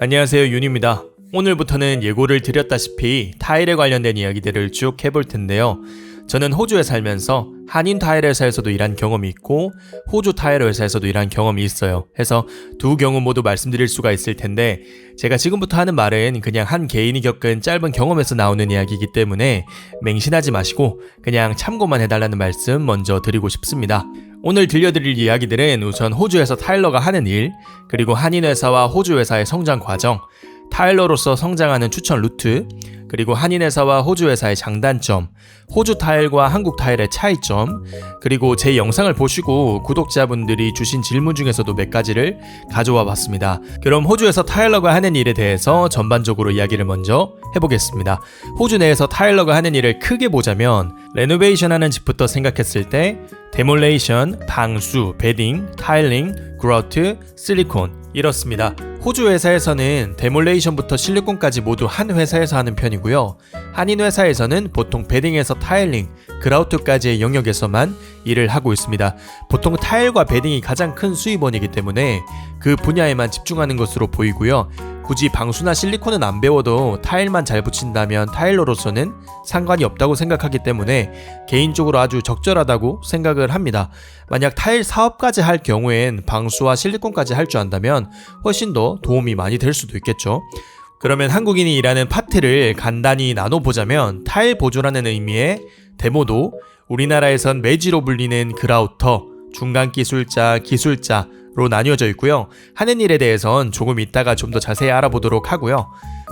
안녕하세요 윤입니다. 오늘부터는 예고를 드렸다시피 타일에 관련된 이야기들을 쭉 해볼 텐데요. 저는 호주에 살면서 한인 타일 회사에서도 일한 경험이 있고 호주 타일 회사에서도 일한 경험이 있어요. 해서 두 경우 모두 말씀드릴 수가 있을 텐데 제가 지금부터 하는 말은 그냥 한 개인이 겪은 짧은 경험에서 나오는 이야기이기 때문에 맹신하지 마시고 그냥 참고만 해달라는 말씀 먼저 드리고 싶습니다. 오늘 들려드릴 이야기들은 우선 호주에서 타일러가 하는 일, 그리고 한인 회사와 호주 회사의 성장 과정, 타일러로서 성장하는 추천 루트, 그리고 한인 회사와 호주 회사의 장단점, 호주 타일과 한국 타일의 차이점, 그리고 제 영상을 보시고 구독자분들이 주신 질문 중에서도 몇 가지를 가져와 봤습니다. 그럼 호주에서 타일러가 하는 일에 대해서 전반적으로 이야기를 먼저 해보겠습니다. 호주 내에서 타일러가 하는 일을 크게 보자면 레노베이션 하는 집부터 생각했을 때 데몰레이션, 방수, 베딩, 타일링, 그로트, 실리콘 이렇습니다. 호주 회사에서는 데몰레이션부터 실리콘까지 모두 한 회사에서 하는 편이고요. 한인 회사에서는 보통 베딩에서 타일링, 그라우트까지의 영역에서만 일을 하고 있습니다. 보통 타일과 베딩이 가장 큰 수입원이기 때문에 그 분야에만 집중하는 것으로 보이고요. 굳이 방수나 실리콘은 안 배워도 타일만 잘 붙인다면 타일러로서는 상관이 없다고 생각하기 때문에 개인적으로 아주 적절하다고 생각을 합니다. 만약 타일 사업까지 할 경우엔 방수와 실리콘까지 할 줄 안다면 훨씬 더 도움이 많이 될 수도 있겠죠. 그러면 한국인이 일하는 파트를 간단히 나눠보자면 타일 보조라는 의미의 데모도 우리나라에선 매지로 불리는 그라우터, 중간 기술자, 기술자 로 나뉘어져 있고요. 하는 일에 대해선 조금 이따가 좀 더 자세히 알아보도록 하고요.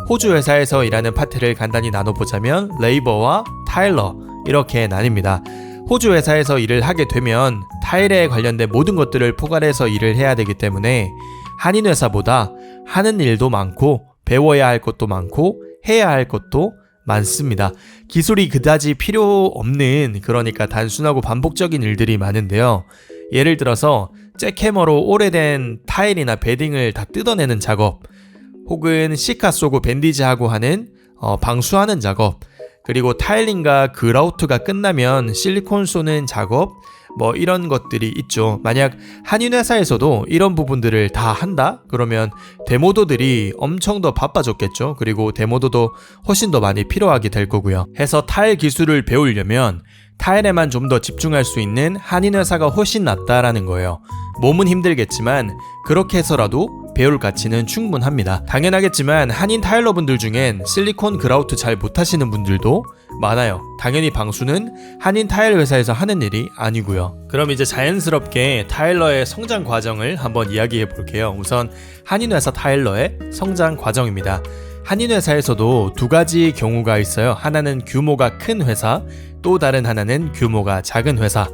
호주 회사에서 일하는 파트를 간단히 나눠보자면 레이버와 타일러 이렇게 나뉩니다. 호주 회사에서 일을 하게 되면 타일에 관련된 모든 것들을 포괄해서 일을 해야 되기 때문에 한인 회사보다 하는 일도 많고 배워야 할 것도 많고 해야 할 것도 많습니다. 기술이 그다지 필요 없는 그러니까 단순하고 반복적인 일들이 많은데요. 예를 들어서 잭해머로 오래된 타일이나 베딩을 다 뜯어내는 작업, 혹은 시카 쏘고 밴디지하고 하는 어, 방수하는 작업, 그리고 타일링과 그라우트가 끝나면 실리콘 쏘는 작업, 뭐 이런 것들이 있죠. 만약 한인 회사에서도 이런 부분들을 다 한다? 그러면 데모도들이 엄청 더 바빠졌겠죠. 그리고 데모도도 훨씬 더 많이 필요하게 될 거고요. 해서 타일 기술을 배우려면 타일에만 좀 더 집중할 수 있는 한인 회사가 훨씬 낫다라는 거예요. 몸은 힘들겠지만 그렇게 해서라도 배울 가치는 충분합니다. 당연하겠지만 한인 타일러분들 중엔 실리콘 그라우트 잘 못하시는 분들도 많아요. 당연히 방수는 한인 타일 회사에서 하는 일이 아니고요. 그럼 이제 자연스럽게 타일러의 성장 과정을 한번 이야기해 볼게요. 우선 한인 회사 타일러의 성장 과정입니다. 한인 회사에서도 두 가지 경우가 있어요. 하나는 규모가 큰 회사, 또 다른 하나는 규모가 작은 회사.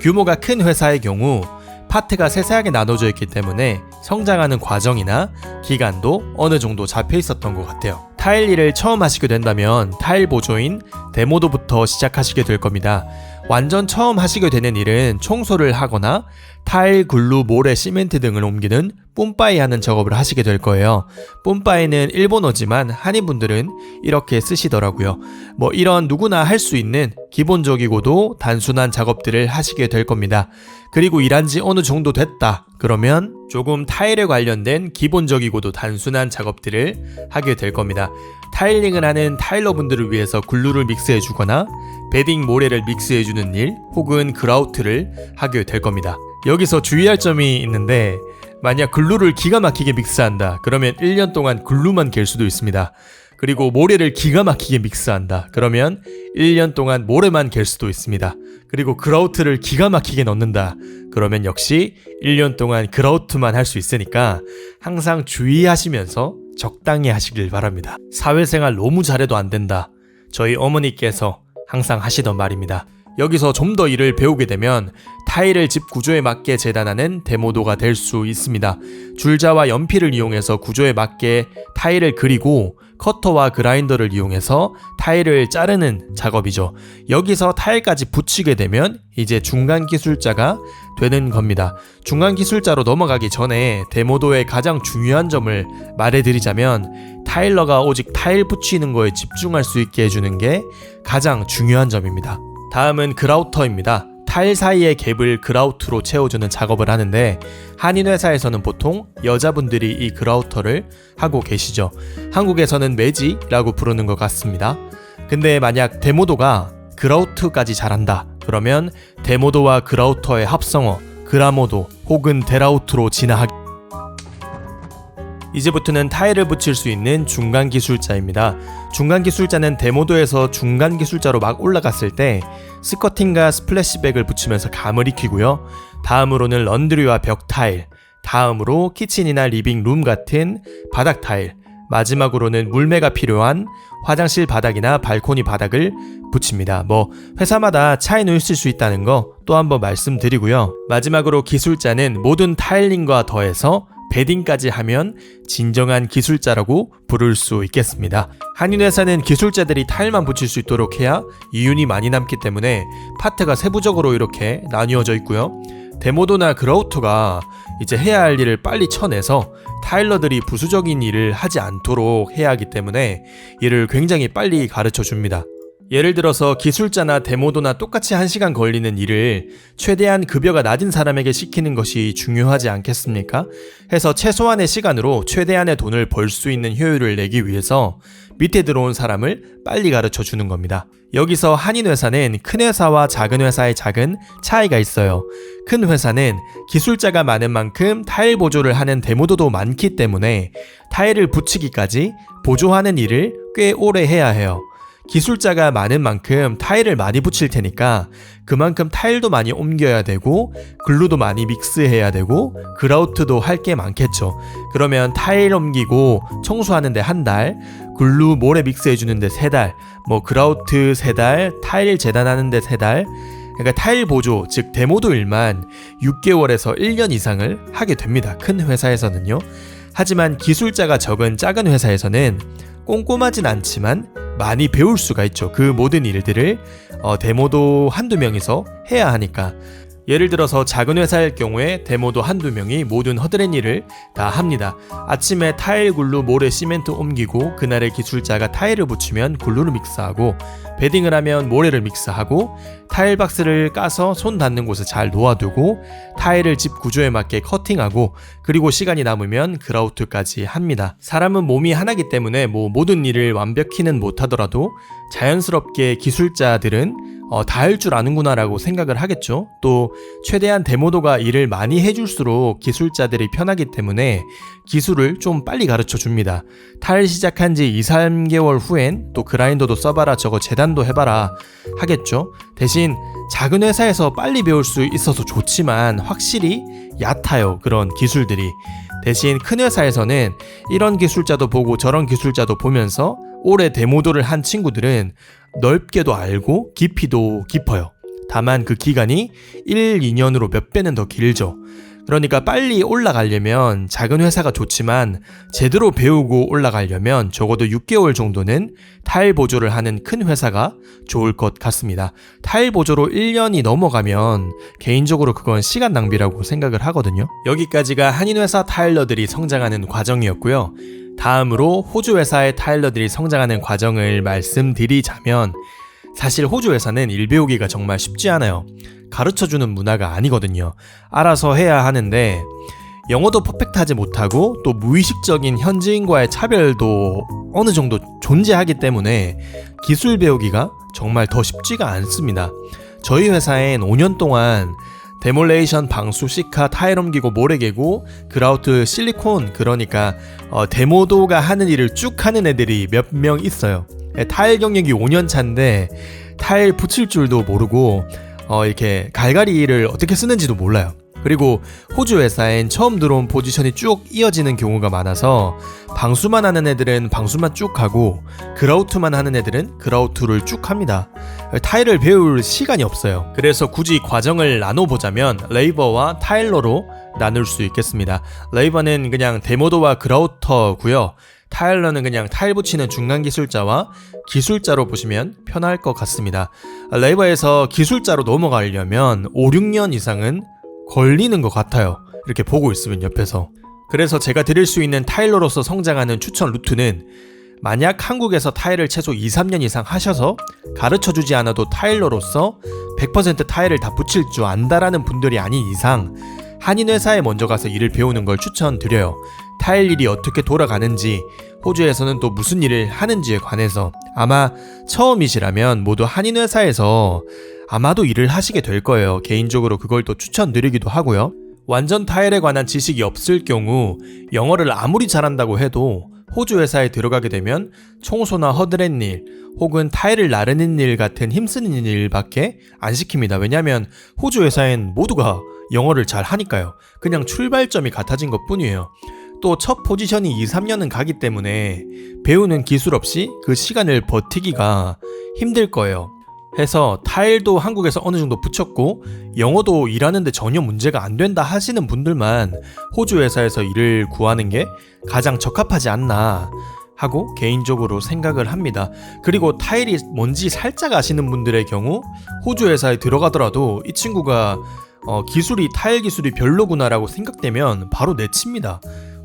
규모가 큰 회사의 경우 파트가 세세하게 나눠져 있기 때문에 성장하는 과정이나 기간도 어느 정도 잡혀 있었던 것 같아요. 타일 일을 처음 하시게 된다면 타일 보조인 데모도부터 시작하시게 될 겁니다. 완전 처음 하시게 되는 일은 청소를 하거나 타일, 글루, 모래, 시멘트 등을 옮기는 뿜빠이 하는 작업을 하시게 될 거예요. 뿜빠이는 일본어지만 한인 분들은 이렇게 쓰시더라고요. 뭐 이런 누구나 할 수 있는 기본적이고도 단순한 작업들을 하시게 될 겁니다. 그리고 일한 지 어느 정도 됐다. 그러면 조금 타일에 관련된 기본적이고도 단순한 작업들을 하게 될 겁니다. 타일링을 하는 타일러분들을 위해서 글루를 믹스해 주거나 베딩 모래를 믹스해 주는 일 혹은 그라우트를 하게 될 겁니다. 여기서 주의할 점이 있는데 만약 글루를 기가 막히게 믹스한다. 그러면 1년 동안 글루만 갤 수도 있습니다. 그리고 모래를 기가 막히게 믹스한다. 그러면 1년 동안 모래만 갤 수도 있습니다. 그리고 그라우트를 기가 막히게 넣는다. 그러면 역시 1년 동안 그라우트만 할 수 있으니까 항상 주의하시면서 적당히 하시길 바랍니다. 사회생활 너무 잘해도 안 된다. 저희 어머니께서 항상 하시던 말입니다. 여기서 좀 더 일을 배우게 되면 타일을 집 구조에 맞게 재단하는 데모도가 될 수 있습니다. 줄자와 연필을 이용해서 구조에 맞게 타일을 그리고 커터와 그라인더를 이용해서 타일을 자르는 작업이죠. 여기서 타일까지 붙이게 되면 이제 중간 기술자가 되는 겁니다. 중간 기술자로 넘어가기 전에 데모도의 가장 중요한 점을 말해드리자면 타일러가 오직 타일 붙이는 거에 집중할 수 있게 해주는 게 가장 중요한 점입니다. 다음은 그라우터입니다. 타일 사이의 갭을 그라우트로 채워주는 작업을 하는데 한인 회사에서는 보통 여자분들이 이 그라우터를 하고 계시죠. 한국에서는 매지라고 부르는 것 같습니다. 근데 만약 데모도가 그라우트까지 잘한다. 그러면 데모도와 그라우터의 합성어 그라모도 혹은 데라우트로 진화하기 이제부터는 타일을 붙일 수 있는 중간 기술자입니다. 중간 기술자는 데모도에서 중간 기술자로 막 올라갔을 때 스커팅과 스플래시백을 붙이면서 감을 익히고요. 다음으로는 런드리와 벽 타일, 다음으로 키친이나 리빙 룸 같은 바닥 타일, 마지막으로는 물매가 필요한 화장실 바닥이나 발코니 바닥을 붙입니다. 뭐 회사마다 차이는 있을 수 있다는 거 또 한번 말씀드리고요. 마지막으로 기술자는 모든 타일링과 더해서 베딩까지 하면 진정한 기술자라고 부를 수 있겠습니다. 한인회사는 기술자들이 타일만 붙일 수 있도록 해야 이윤이 많이 남기 때문에 파트가 세부적으로 이렇게 나뉘어져 있고요. 데모도나 그라우트가 이제 해야 할 일을 빨리 쳐내서 타일러들이 부수적인 일을 하지 않도록 해야 하기 때문에 이를 굉장히 빨리 가르쳐 줍니다. 예를 들어서 기술자나 데모도나 똑같이 1시간 걸리는 일을 최대한 급여가 낮은 사람에게 시키는 것이 중요하지 않겠습니까? 해서 최소한의 시간으로 최대한의 돈을 벌 수 있는 효율을 내기 위해서 밑에 들어온 사람을 빨리 가르쳐 주는 겁니다. 여기서 한인 회사는 큰 회사와 작은 회사의 작은 차이가 있어요. 큰 회사는 기술자가 많은 만큼 타일 보조를 하는 데모도도 많기 때문에 타일을 붙이기까지 보조하는 일을 꽤 오래 해야 해요. 기술자가 많은 만큼 타일을 많이 붙일 테니까 그만큼 타일도 많이 옮겨야 되고 글루도 많이 믹스해야 되고 그라우트도 할 게 많겠죠. 그러면 타일 옮기고 청소하는데 한 달, 글루 모래 믹스해 주는데 세 달, 뭐 그라우트 세 달, 타일 재단하는데 세 달. 그러니까 타일 보조, 즉 데모도 일만 6개월에서 1년 이상을 하게 됩니다. 큰 회사에서는요. 하지만 기술자가 적은 작은 회사에서는 꼼꼼하진 않지만 많이 배울 수가 있죠. 그 모든 일들을 어, 데모도 한두 명이서 해야 하니까. 예를 들어서 작은 회사일 경우에 데모도 한두 명이 모든 허드렛 일을 다 합니다. 아침에 타일 굴루 모래 시멘트 옮기고 그날의 기술자가 타일을 붙이면 굴루를 믹스하고 베딩을 하면 모래를 믹스하고 타일 박스를 까서 손 닿는 곳에 잘 놓아두고 타일을 집 구조에 맞게 커팅하고 그리고 시간이 남으면 그라우트까지 합니다. 사람은 몸이 하나기 때문에 뭐 모든 일을 완벽히는 못하더라도 자연스럽게 기술자들은 어, 다 할 줄 아는구나라고 생각을 하겠죠. 또 최대한 데모도가 일을 많이 해줄수록 기술자들이 편하기 때문에 기술을 좀 빨리 가르쳐 줍니다. 타일 시작한 지 2, 3개월 후엔 또 그라인더도 써봐라 저거 재단도 해봐라 하겠죠. 대신 작은 회사에서 빨리 배울 수 있어서 좋지만 확실히 얕아요. 그런 기술들이. 대신 큰 회사에서는 이런 기술자도 보고 저런 기술자도 보면서 오래 데모도를 한 친구들은 넓게도 알고 깊이도 깊어요. 다만 그 기간이 1, 2년으로 몇 배는 더 길죠. 그러니까 빨리 올라가려면 작은 회사가 좋지만 제대로 배우고 올라가려면 적어도 6개월 정도는 타일 보조를 하는 큰 회사가 좋을 것 같습니다. 타일 보조로 1년이 넘어가면 개인적으로 그건 시간 낭비라고 생각을 하거든요. 여기까지가 한인 회사 타일러들이 성장하는 과정이었고요. 다음으로 호주 회사의 타일러들이 성장하는 과정을 말씀드리자면 사실 호주 회사는 일 배우기가 정말 쉽지 않아요. 가르쳐 주는 문화가 아니거든요. 알아서 해야 하는데 영어도 퍼펙트하지 못하고 또 무의식적인 현지인과의 차별도 어느 정도 존재하기 때문에 기술 배우기가 정말 더 쉽지가 않습니다. 저희 회사엔 5년 동안 데몰레이션, 방수, 시카, 타일 옮기고 모래 개고 그라우트, 실리콘 그러니까 어, 데모도가 하는 일을 쭉 하는 애들이 몇 명 있어요. 예, 타일 경력이 5년 차인데 타일 붙일 줄도 모르고 어, 이렇게 갈갈이를 어떻게 쓰는지도 몰라요. 그리고 호주 회사엔 처음 들어온 포지션이 쭉 이어지는 경우가 많아서 방수만 하는 애들은 방수만 쭉 하고 그라우트만 하는 애들은 그라우트를 쭉 합니다. 타일을 배울 시간이 없어요. 그래서 굳이 과정을 나눠보자면 레이버와 타일러로 나눌 수 있겠습니다. 레이버는 그냥 데모도와 그라우터고요. 타일러는 그냥 타일 붙이는 중간 기술자와 기술자로 보시면 편할 것 같습니다. 레이버에서 기술자로 넘어가려면 5, 6년 이상은 걸리는 것 같아요. 이렇게 보고 있으면 옆에서. 그래서 제가 드릴 수 있는 타일러로서 성장하는 추천 루트는 만약 한국에서 타일을 최소 2, 3년 이상 하셔서 가르쳐 주지 않아도 타일러로서 100% 타일을 다 붙일 줄 안다라는 분들이 아닌 이상 한인 회사에 먼저 가서 일을 배우는 걸 추천드려요. 타일 일이 어떻게 돌아가는지, 호주에서는 또 무슨 일을 하는지에 관해서 아마 처음이시라면 모두 한인 회사에서 아마도 일을 하시게 될 거예요. 개인적으로 그걸 또 추천드리기도 하고요. 완전 타일에 관한 지식이 없을 경우 영어를 아무리 잘한다고 해도 호주 회사에 들어가게 되면 청소나 허드렛 일 혹은 타일을 나르는 일 같은 힘쓰는 일밖에 안 시킵니다. 왜냐하면 호주 회사엔 모두가 영어를 잘 하니까요. 그냥 출발점이 같아진 것 뿐이에요. 또 첫 포지션이 2, 3년은 가기 때문에 배우는 기술 없이 그 시간을 버티기가 힘들 거예요. 해서 타일도 한국에서 어느 정도 붙였고 영어도 일하는데 전혀 문제가 안 된다 하시는 분들만 호주 회사에서 일을 구하는 게 가장 적합하지 않나 하고 개인적으로 생각을 합니다. 그리고 타일이 뭔지 살짝 아시는 분들의 경우 호주 회사에 들어가더라도 이 친구가 어, 기술이 타일 기술이 별로구나라고 생각되면 바로 내칩니다.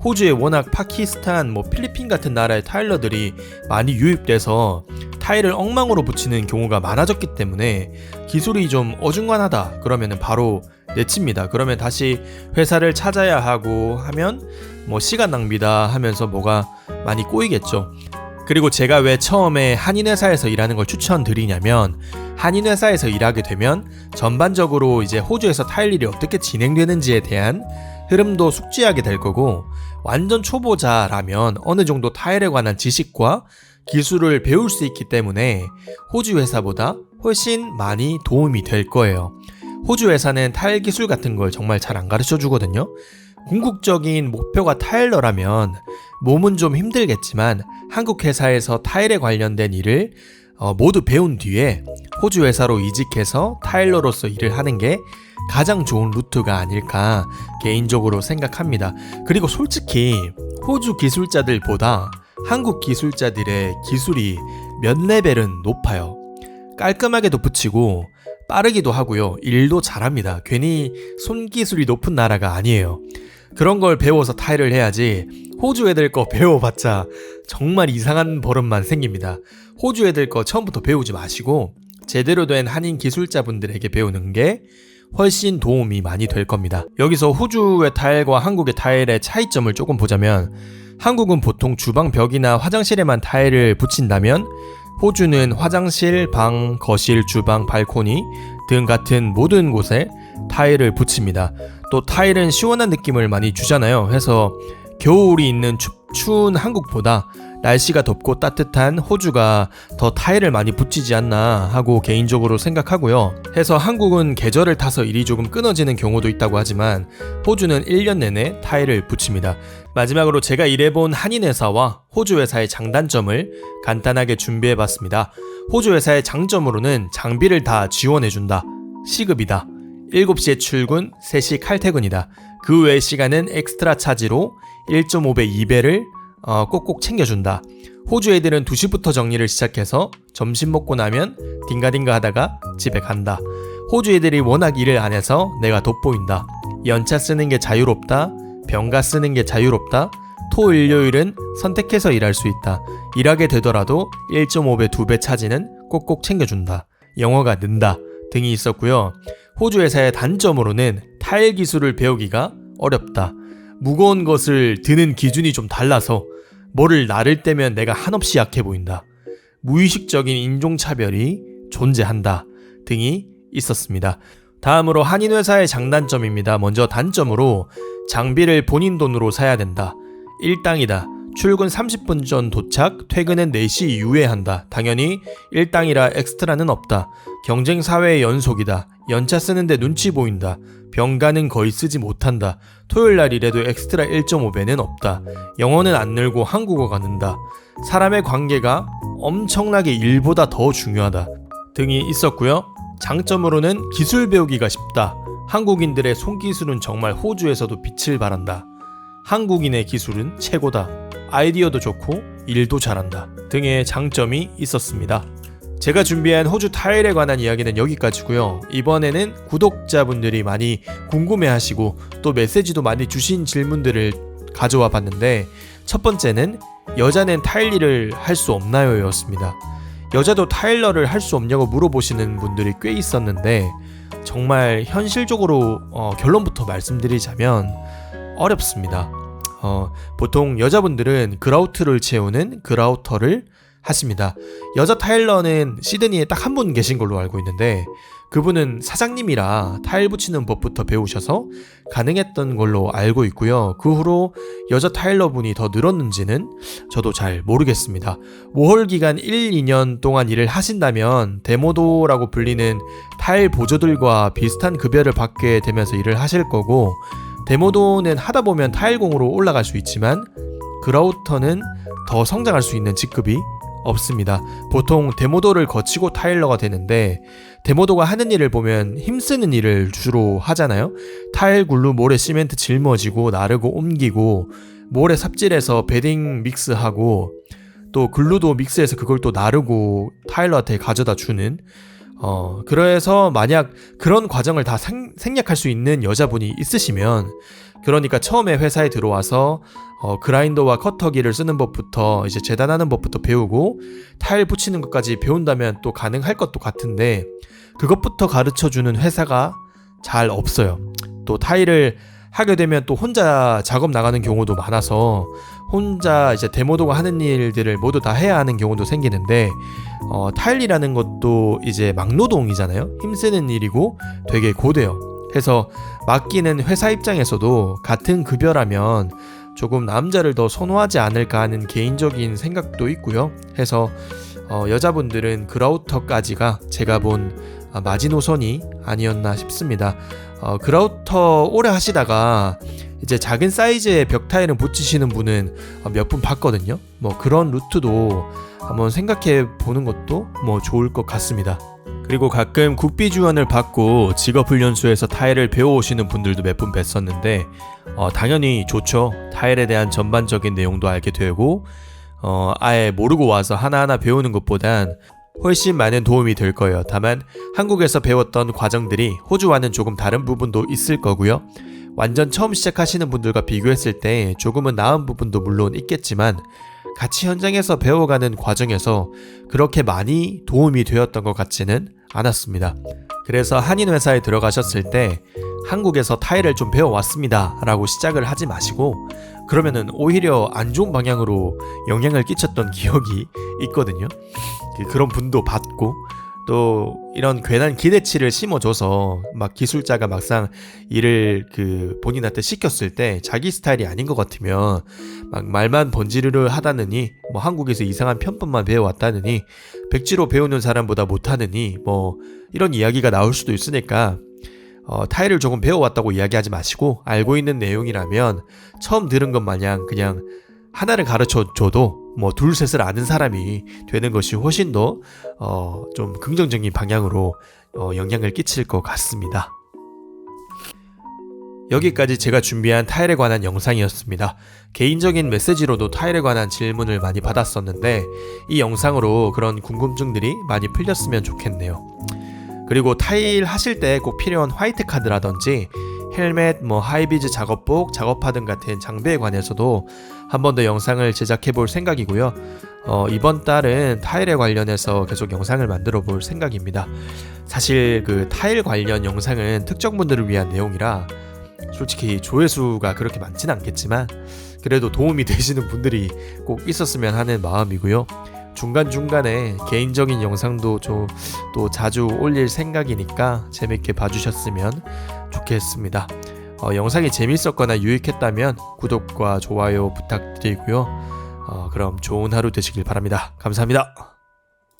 호주에 워낙 파키스탄, 뭐 필리핀 같은 나라의 타일러들이 많이 유입돼서 타일을 엉망으로 붙이는 경우가 많아졌기 때문에 기술이 좀 어중간하다 그러면은 바로 내칩니다. 그러면 다시 회사를 찾아야 하고 하면 뭐 시간 낭비다 하면서 뭐가 많이 꼬이겠죠. 그리고 제가 왜 처음에 한인 회사에서 일하는 걸 추천드리냐면 한인 회사에서 일하게 되면 전반적으로 이제 호주에서 타일 일이 어떻게 진행되는지에 대한 흐름도 숙지하게 될 거고 완전 초보자라면 어느 정도 타일에 관한 지식과 기술을 배울 수 있기 때문에 호주 회사보다 훨씬 많이 도움이 될 거예요. 호주 회사는 타일 기술 같은 걸 정말 잘 안 가르쳐 주거든요. 궁극적인 목표가 타일러라면 몸은 좀 힘들겠지만 한국 회사에서 타일에 관련된 일을 어, 모두 배운 뒤에 호주 회사로 이직해서 타일러로서 일을 하는 게 가장 좋은 루트가 아닐까 개인적으로 생각합니다. 그리고 솔직히 호주 기술자들보다 한국 기술자들의 기술이 몇 레벨은 높아요. 깔끔하게도 붙이고 빠르기도 하고요. 일도 잘합니다. 괜히 손기술이 높은 나라가 아니에요. 그런 걸 배워서 타일을 해야지 호주 애들 거 배워봤자 정말 이상한 버릇만 생깁니다. 호주 애들 거 처음부터 배우지 마시고 제대로 된 한인 기술자분들에게 배우는 게 훨씬 도움이 많이 될 겁니다. 여기서 호주의 타일과 한국의 타일의 차이점을 조금 보자면 한국은 보통 주방 벽이나 화장실에만 타일을 붙인다면 호주는 화장실, 방, 거실, 주방, 발코니 등 같은 모든 곳에 타일을 붙입니다. 또 타일은 시원한 느낌을 많이 주잖아요. 해서 겨울이 있는 추, 추운 한국보다 날씨가 덥고 따뜻한 호주가 더 타일을 많이 붙이지 않나 하고 개인적으로 생각하고요. 해서 한국은 계절을 타서 일이 조금 끊어지는 경우도 있다고 하지만 호주는 1년 내내 타일을 붙입니다. 마지막으로 제가 일해본 한인 회사와 호주 회사의 장단점을 간단하게 준비해 봤습니다. 호주 회사의 장점으로는 장비를 다 지원해준다. 시급이다. 7시에 출근, 3시 칼퇴근이다. 그 외의 시간은 엑스트라 차지로 1.5배, 2배를 어, 꼭꼭 챙겨준다. 호주 애들은 2시부터 정리를 시작해서 점심 먹고 나면 딩가딩가 하다가 집에 간다. 호주 애들이 워낙 일을 안 해서 내가 돋보인다. 연차 쓰는 게 자유롭다. 병가 쓰는 게 자유롭다. 토, 일요일은 선택해서 일할 수 있다. 일하게 되더라도 1.5배, 2배 차지는 꼭꼭 챙겨준다. 영어가 는다. 등이 있었고요. 호주 회사의 단점으로는 타일 기술을 배우기가 어렵다. 무거운 것을 드는 기준이 좀 달라서 뭐를 나를 때면 내가 한없이 약해 보인다. 무의식적인 인종차별이 존재한다. 등이 있었습니다. 다음으로 한인회사의 장단점입니다. 먼저 단점으로 장비를 본인 돈으로 사야 된다. 일당이다. 출근 30분 전 도착, 퇴근은 4시 이후에 한다. 당연히 일당이라 엑스트라는 없다. 경쟁 사회의 연속이다. 연차 쓰는데 눈치 보인다. 병가는 거의 쓰지 못한다. 토요일 날 일해도 엑스트라 1.5배는 없다. 영어는 안 늘고 한국어가 는다. 사람의 관계가 엄청나게 일보다 더 중요하다. 등이 있었고요. 장점으로는 기술 배우기가 쉽다. 한국인들의 손기술은 정말 호주에서도 빛을 발한다. 한국인의 기술은 최고다. 아이디어도 좋고 일도 잘한다. 등의 장점이 있었습니다. 제가 준비한 호주 타일에 관한 이야기는 여기까지고요. 이번에는 구독자분들이 많이 궁금해하시고 또 메시지도 많이 주신 질문들을 가져와 봤는데 첫 번째는 여자는 타일 일을 할 수 없나요? 였습니다. 여자도 타일러를 할 수 없냐고 물어보시는 분들이 꽤 있었는데 정말 현실적으로 어, 결론부터 말씀드리자면 어렵습니다. 어, 보통 여자분들은 그라우트를 채우는 그라우터를 하십니다. 여자 타일러는 시드니에 딱 한 분 계신 걸로 알고 있는데 그분은 사장님이라 타일 붙이는 법부터 배우셔서 가능했던 걸로 알고 있고요. 그 후로 여자 타일러 분이 더 늘었는지는 저도 잘 모르겠습니다. 모홀 기간 1, 2년 동안 일을 하신다면 데모도라고 불리는 타일 보조들과 비슷한 급여를 받게 되면서 일을 하실 거고 데모도는 하다 보면 타일공으로 올라갈 수 있지만 그라우터는 더 성장할 수 있는 직급이 없습니다. 보통 데모도를 거치고 타일러가 되는데 데모도가 하는 일을 보면 힘쓰는 일을 주로 하잖아요. 타일 굴루 모래 시멘트 짊어지고 나르고 옮기고 모래 삽질해서 베딩 믹스하고 또 글루도 믹스해서 그걸 또 나르고 타일러한테 가져다 주는 어 그래서 만약 그런 과정을 다 생, 생략할 수 있는 여자분이 있으시면 그러니까 처음에 회사에 들어와서 어, 그라인더와 커터기를 쓰는 법부터 이제 재단하는 법부터 배우고 타일 붙이는 것까지 배운다면 또 가능할 것도 같은데 그것부터 가르쳐 주는 회사가 잘 없어요. 또 타일을 하게 되면 또 혼자 작업 나가는 경우도 많아서 혼자 이제 데모도가 하는 일들을 모두 다 해야 하는 경우도 생기는데 어, 타일이라는 것도 이제 막노동이잖아요. 힘쓰는 일이고 되게 고돼요. 해서 맡기는 회사 입장에서도 같은 급여라면 조금 남자를 더 선호하지 않을까 하는 개인적인 생각도 있고요. 해서 어, 여자분들은 그라우터까지가 제가 본 아, 마지노선이 아니었나 싶습니다. 어, 그라우터 오래 하시다가 이제 작은 사이즈의 벽 타일을 붙이시는 분은 어, 몇분 봤거든요. 뭐 그런 루트도 한번 생각해 보는 것도 뭐 좋을 것 같습니다. 그리고 가끔 국비 지원을 받고 직업훈련소에서 타일을 배워오시는 분들도 몇 분 뵀었는데 어, 당연히 좋죠. 타일에 대한 전반적인 내용도 알게 되고 어, 아예 모르고 와서 하나하나 배우는 것보단 훨씬 많은 도움이 될 거예요. 다만 한국에서 배웠던 과정들이 호주와는 조금 다른 부분도 있을 거고요. 완전 처음 시작하시는 분들과 비교했을 때 조금은 나은 부분도 물론 있겠지만 같이 현장에서 배워가는 과정에서 그렇게 많이 도움이 되었던 것 같지는 않았습니다. 그래서 한인 회사에 들어가셨을 때 한국에서 타일을 좀 배워왔습니다. 라고 시작을 하지 마시고 그러면은 오히려 안 좋은 방향으로 영향을 끼쳤던 기억이 있거든요. 그- 그런 분도 받고 또 이런 괜한 기대치를 심어줘서 막 기술자가 막상 일을 그 본인한테 시켰을 때 자기 스타일이 아닌 것 같으면 막 말만 번지르르 하다느니 뭐 한국에서 이상한 편법만 배워왔다느니 백지로 배우는 사람보다 못하느니 뭐 이런 이야기가 나올 수도 있으니까 어, 타일을 조금 배워왔다고 이야기하지 마시고 알고 있는 내용이라면 처음 들은 것 마냥 그냥 하나를 가르쳐 줘도 뭐 둘 셋을 아는 사람이 되는 것이 훨씬 더 어, 좀 긍정적인 방향으로 어, 영향을 끼칠 것 같습니다. 여기까지 제가 준비한 타일에 관한 영상이었습니다. 개인적인 메시지로도 타일에 관한 질문을 많이 받았었는데 이 영상으로 그런 궁금증들이 많이 풀렸으면 좋겠네요. 그리고 타일 하실 때 꼭 필요한 화이트 카드라든지 헬멧, 뭐 하이비즈 작업복, 작업화 등 같은 장비에 관해서도 한 번 더 영상을 제작해 볼 생각이고요. 어, 이번 달은 타일에 관련해서 계속 영상을 만들어 볼 생각입니다. 사실 그 타일 관련 영상은 특정 분들을 위한 내용이라 솔직히 조회수가 그렇게 많지는 않겠지만 그래도 도움이 되시는 분들이 꼭 있었으면 하는 마음이고요. 중간중간에 개인적인 영상도 좀 또 자주 올릴 생각이니까 재밌게 봐주셨으면 좋겠습니다. 어, 영상이 재밌었거나 유익했다면 구독과 좋아요 부탁드리고요. 어, 그럼 좋은 하루 되시길 바랍니다. 감사합니다.